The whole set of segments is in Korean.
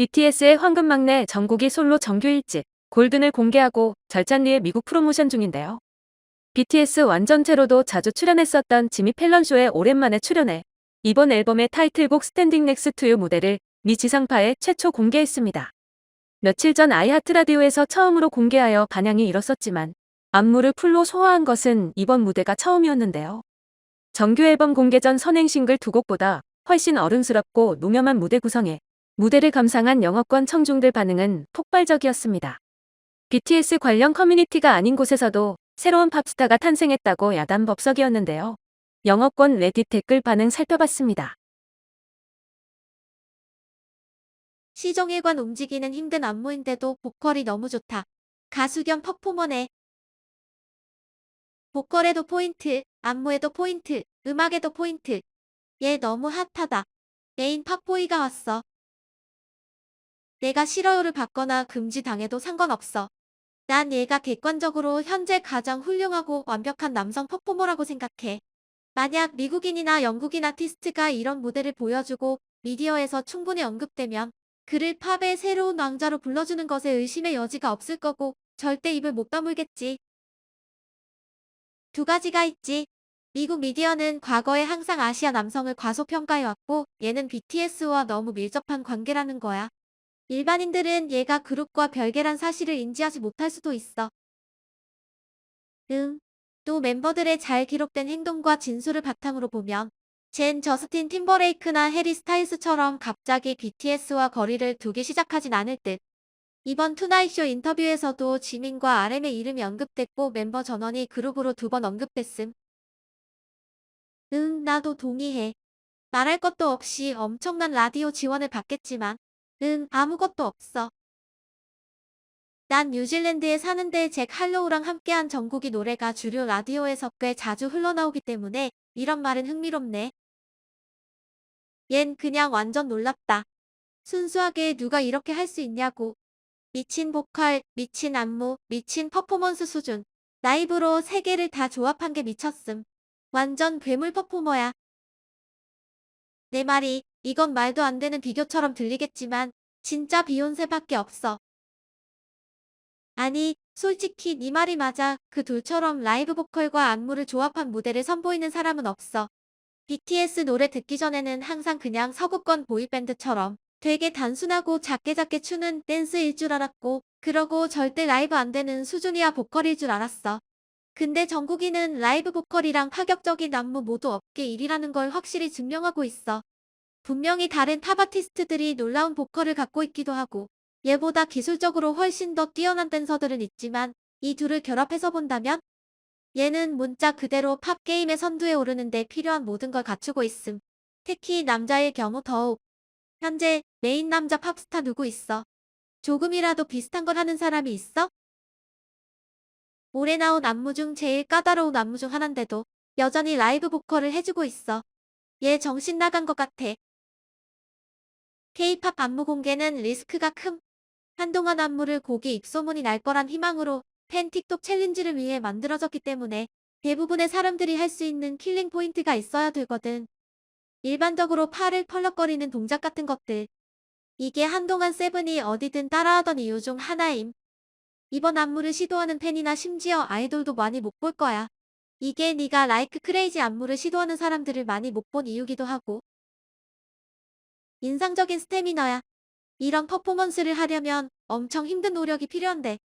BTS의 황금 막내 정국이 솔로 정규 1집 골든을 공개하고 절찬리의 미국 프로모션 중인데요. BTS 완전체로도 자주 출연했었던 지미 펠런쇼에 오랜만에 출연해 이번 앨범의 타이틀곡 스탠딩 넥스 투유 무대를 미 지상파에 최초 공개했습니다. 며칠 전 아이하트 라디오에서 처음으로 공개하여 반향이 일었었지만 안무를 풀로 소화한 것은 이번 무대가 처음이었는데요. 정규 앨범 공개 전 선행 싱글 두 곡보다 훨씬 어른스럽고 노념한 무대 구성에 무대를 감상한 영어권 청중들 반응은 폭발적이었습니다. BTS 관련 커뮤니티가 아닌 곳에서도 새로운 팝스타가 탄생했다고 야단 법석이었는데요. 영어권 레딧 댓글 반응 살펴봤습니다. 시종일관 움직이는 힘든 안무인데도 보컬이 너무 좋다. 가수 겸 퍼포머네. 보컬에도 포인트, 안무에도 포인트, 음악에도 포인트. 얘 너무 핫하다. 메인 팝보이가 왔어. 내가 싫어요를 받거나 금지당해도 상관없어. 난 얘가 객관적으로 현재 가장 훌륭하고 완벽한 남성 퍼포머라고 생각해. 만약 미국인이나 영국인 아티스트가 이런 무대를 보여주고 미디어에서 충분히 언급되면 그를 팝의 새로운 왕자로 불러주는 것에 의심의 여지가 없을 거고 절대 입을 못 다물겠지. 두 가지가 있지. 미국 미디어는 과거에 항상 아시아 남성을 과소평가해왔고 얘는 BTS와 너무 밀접한 관계라는 거야. 일반인들은 얘가 그룹과 별개란 사실을 인지하지 못할 수도 있어. 응. 또 멤버들의 잘 기록된 행동과 진술을 바탕으로 보면 젠 저스틴 팀버레이크나 해리 스타일스처럼 갑자기 BTS와 거리를 두기 시작하진 않을 듯. 이번 투나잇쇼 인터뷰에서도 지민과 RM의 이름이 언급됐고 멤버 전원이 그룹으로 두 번 언급됐음. 응, 나도 동의해. 말할 것도 없이 엄청난 라디오 지원을 받겠지만 응, 아무것도 없어. 난 뉴질랜드에 사는데 잭 할로우랑 함께한 정국이 노래가 주류 라디오에서 꽤 자주 흘러나오기 때문에 이런 말은 흥미롭네. 얜 그냥 완전 놀랍다. 순수하게 누가 이렇게 할 수 있냐고. 미친 보컬, 미친 안무, 미친 퍼포먼스 수준. 라이브로 세 개를 다 조합한 게 미쳤음. 완전 괴물 퍼포머야. 내 말이 이건 말도 안 되는 비교처럼 들리겠지만 진짜 비욘세밖에 없어. 아니, 솔직히 네 말이 맞아. 그 둘처럼 라이브 보컬과 안무를 조합한 무대를 선보이는 사람은 없어. BTS 노래 듣기 전에는 항상 그냥 서구권 보이밴드처럼 되게 단순하고 작게 작게 추는 댄스일 줄 알았고 그러고 절대 라이브 안 되는 수준이야 보컬일 줄 알았어. 근데 정국이는 라이브 보컬이랑 파격적인 안무 모두 업계 1위라는 걸 확실히 증명하고 있어. 분명히 다른 탑 아티스트들이 놀라운 보컬을 갖고 있기도 하고 얘보다 기술적으로 훨씬 더 뛰어난 댄서들은 있지만 이 둘을 결합해서 본다면 얘는 문자 그대로 팝 게임의 선두에 오르는데 필요한 모든 걸 갖추고 있음. 특히 남자의 경우 더욱. 현재 메인 남자 팝스타 누구 있어? 조금이라도 비슷한 걸 하는 사람이 있어? 올해 나온 안무 중 제일 까다로운 안무 중 하나인데도 여전히 라이브 보컬을 해주고 있어. 얘 정신 나간 것 같아. K-팝 안무 공개는 리스크가 큼. 한동안 안무를 곡이 입소문이 날 거란 희망으로 팬 틱톡 챌린지를 위해 만들어졌기 때문에 대부분의 사람들이 할 수 있는 킬링 포인트가 있어야 되거든. 일반적으로 팔을 펄럭거리는 동작 같은 것들. 이게 한동안 세븐이 어디든 따라하던 이유 중 하나임. 이번 안무를 시도하는 팬이나 심지어 아이돌도 많이 못 볼 거야. 이게 네가 라이크 크레이지 안무를 시도하는 사람들을 많이 못 본 이유기도 하고. 인상적인 스태미너야. 이런 퍼포먼스를 하려면 엄청 힘든 노력이 필요한데.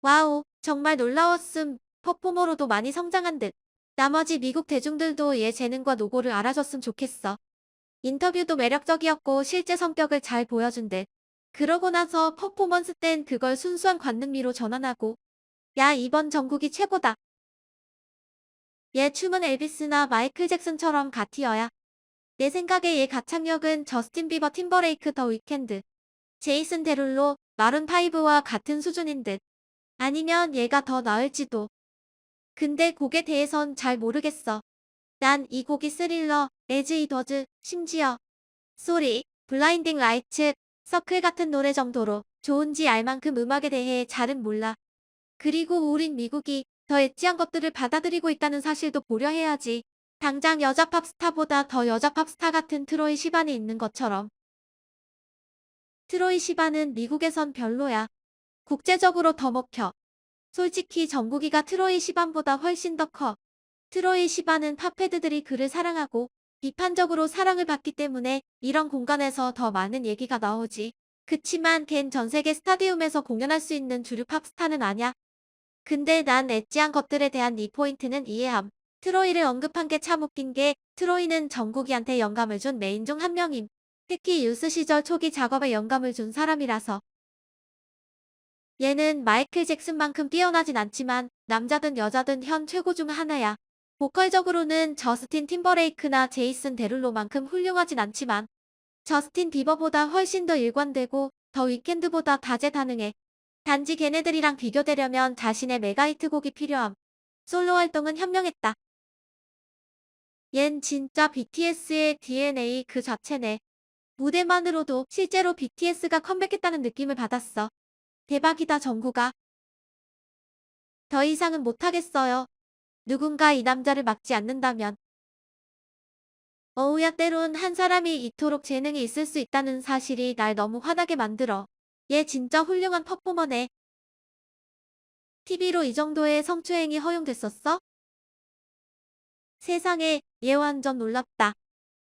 와우, 정말 놀라웠음. 퍼포머로도 많이 성장한 듯. 나머지 미국 대중들도 얘 재능과 노고를 알아줬으면 좋겠어. 인터뷰도 매력적이었고 실제 성격을 잘 보여준 듯. 그러고 나서 퍼포먼스 땐 그걸 순수한 관능미로 전환하고 야 이번 전국이 최고다. 얘 춤은 엘비스나 마이클 잭슨처럼 가티어야. 내 생각에 얘 가창력은 저스틴 비버 팀버레이크 더 위켄드, 제이슨 데룰로, 마룬 파이브와 같은 수준인 듯. 아니면 얘가 더 나을지도. 근데 곡에 대해선 잘 모르겠어. 난 이 곡이 스릴러, 에즈 이더즈, 심지어 소리, 블라인딩 라이츠, 서클 같은 노래 정도로 좋은지 알 만큼 음악에 대해 잘은 몰라. 그리고 우린 미국이 더 엣지한 것들을 받아들이고 있다는 사실도 고려해야지. 당장 여자 팝스타보다 더 여자 팝스타 같은 트로이 시반이 있는 것처럼. 트로이 시바는 미국에선 별로야. 국제적으로 더 먹혀. 솔직히 정국이가 트로이 시반보다 훨씬 더 커. 트로이 시바는 팝헤드들이 그를 사랑하고 비판적으로 사랑을 받기 때문에 이런 공간에서 더 많은 얘기가 나오지. 그치만 걘 전 세계 스타디움에서 공연할 수 있는 주류 팝스타는 아냐. 근데 난 엣지한 것들에 대한 이 포인트는 이해함. 트로이를 언급한 게 참 웃긴 게 트로이는 정국이한테 영감을 준 메인 중 한 명임. 특히 유스 시절 초기 작업에 영감을 준 사람이라서. 얘는 마이클 잭슨만큼 뛰어나진 않지만 남자든 여자든 현 최고 중 하나야. 보컬적으로는 저스틴 팀버레이크나 제이슨 데룰로만큼 훌륭하진 않지만 저스틴 비버보다 훨씬 더 일관되고 더 위켄드보다 다재다능해. 단지 걔네들이랑 비교되려면 자신의 메가히트 곡이 필요함. 솔로 활동은 현명했다. 얜 진짜 BTS의 DNA 그 자체네. 무대만으로도 실제로 BTS가 컴백했다는 느낌을 받았어. 대박이다 정구가. 더 이상은 못하겠어요. 누군가 이 남자를 막지 않는다면. 어우야 때론 한 사람이 이토록 재능이 있을 수 있다는 사실이 날 너무 화나게 만들어. 얘 진짜 훌륭한 퍼포머네. TV로 이 정도의 성추행이 허용됐었어? 세상에, 얘 완전 놀랍다.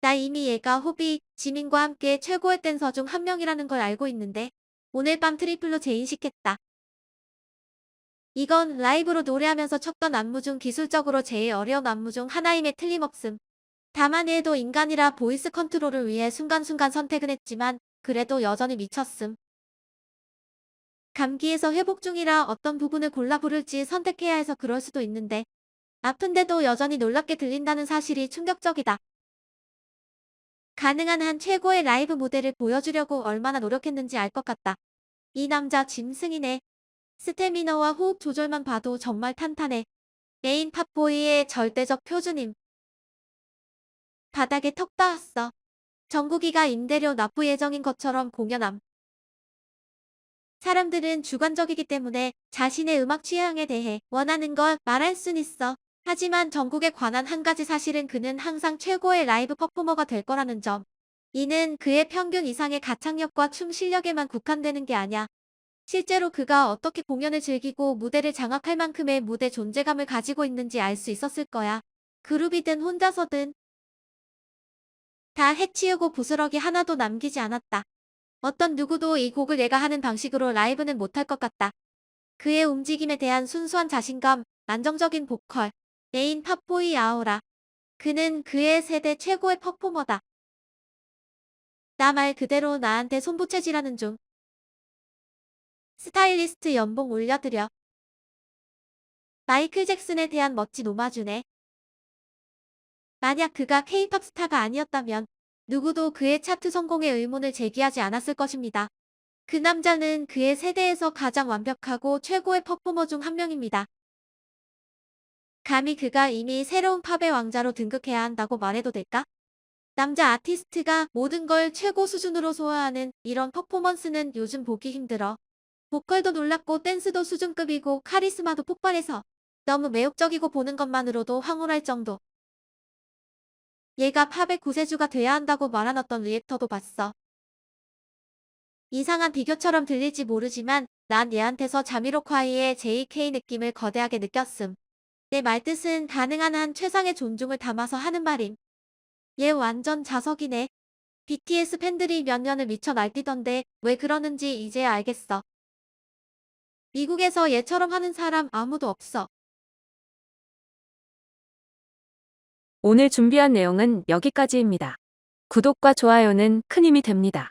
나 이미 얘가 호비, 지민과 함께 최고의 댄서 중 한 명이라는 걸 알고 있는데, 오늘 밤 트리플로 재인식했다. 이건 라이브로 노래하면서 쳤던 안무 중 기술적으로 제일 어려운 안무 중 하나임에 틀림없음. 다만 얘도 인간이라 보이스 컨트롤을 위해 순간순간 선택은 했지만, 그래도 여전히 미쳤음. 감기에서 회복 중이라 어떤 부분을 골라 부를지 선택해야 해서 그럴 수도 있는데, 아픈데도 여전히 놀랍게 들린다는 사실이 충격적이다. 가능한 한 최고의 라이브 무대를 보여주려고 얼마나 노력했는지 알 것 같다. 이 남자 짐승이네. 스태미너와 호흡 조절만 봐도 정말 탄탄해. 메인 팝보이의 절대적 표준임. 바닥에 턱 닿았어. 정국이가 임대료 납부 예정인 것처럼 공연함. 사람들은 주관적이기 때문에 자신의 음악 취향에 대해 원하는 걸 말할 순 있어. 하지만 전국에 관한 한 가지 사실은 그는 항상 최고의 라이브 퍼포머가 될 거라는 점. 이는 그의 평균 이상의 가창력과 춤 실력에만 국한되는 게 아냐. 실제로 그가 어떻게 공연을 즐기고 무대를 장악할 만큼의 무대 존재감을 가지고 있는지 알 수 있었을 거야. 그룹이든 혼자서든. 다 해치우고 부스러기 하나도 남기지 않았다. 어떤 누구도 이 곡을 내가 하는 방식으로 라이브는 못할 것 같다. 그의 움직임에 대한 순수한 자신감, 안정적인 보컬, 메인 팝보이 아우라. 그는 그의 세대 최고의 퍼포머다. 나 말 그대로 나한테 손부채질하는 중. 스타일리스트 연봉 올려드려. 마이클 잭슨에 대한 멋진 오마주네. 만약 그가 케이팝 스타가 아니었다면 누구도 그의 차트 성공에 의문을 제기하지 않았을 것입니다. 그 남자는 그의 세대에서 가장 완벽하고 최고의 퍼포머 중 한 명입니다. 감히 그가 이미 새로운 팝의 왕자로 등극해야 한다고 말해도 될까? 남자 아티스트가 모든 걸 최고 수준으로 소화하는 이런 퍼포먼스는 요즘 보기 힘들어. 보컬도 놀랍고 댄스도 수준급이고 카리스마도 폭발해서 너무 매혹적이고 보는 것만으로도 황홀할 정도. 얘가 팝의 구세주가 돼야 한다고 어떤 리액터도 봤어. 이상한 비교처럼 들릴지 모르지만 난 얘한테서 자미로콰이의 JK 느낌을 거대하게 느꼈음. 내 말뜻은 가능한 한 최상의 존중을 담아서 하는 말임. 얘 완전 자석이네. BTS 팬들이 몇 년을 미쳐 날뛰던데 왜 그러는지 이제야 알겠어. 미국에서 얘처럼 하는 사람 아무도 없어. 오늘 준비한 내용은 여기까지입니다. 구독과 좋아요는 큰 힘이 됩니다.